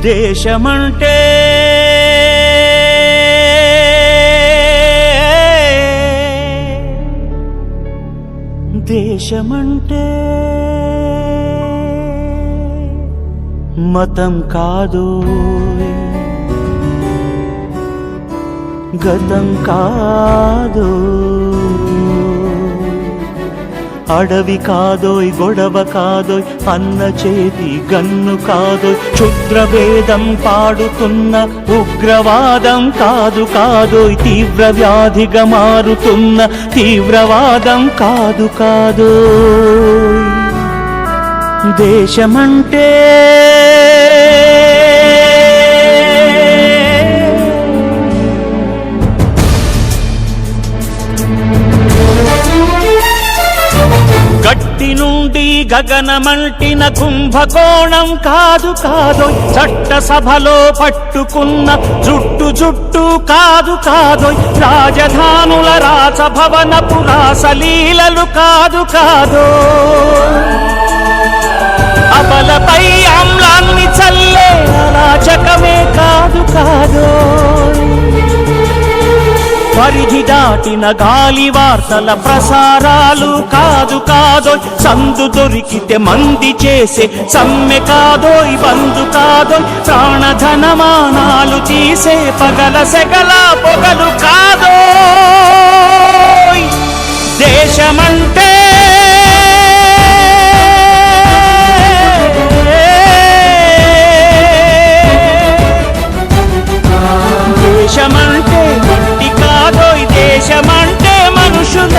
దేశమంటే దేశమంటే మతం కాదు. గతం కాదు. అడవి కాదోయ్ గొడవ కాదోయ్ అన్న చేతి గన్ను కాదోయ్. క్షుద్రభేదం పాడుతున్న ఉగ్రవాదం కాదు కాదోయ్ తీవ్ర వ్యాధిగా మారుతున్న తీవ్రవాదం కాదు కాదు దేశమంటే నుండి గగనమంటిన కుంభకోణం కాదు కాదు చట్ట సభలో పట్టుకున్న జుట్టు జుట్టు కాదు కాదు రాజధానుల రాసభవన పురాసలీలలు కాదు కాదు. అబలపై ఆమ్లాన్ని చల్లే అరాచకమే పరిధి దాటిన గాలి వార్తల ప్రసారాలు కాదు కాదో సందు దొరికితే మంది చేసే సమ్మె కాదోయ్ బంధు కాదో ప్రాణధనమానాలు తీసే పగల సెగల పొగలు కాదో.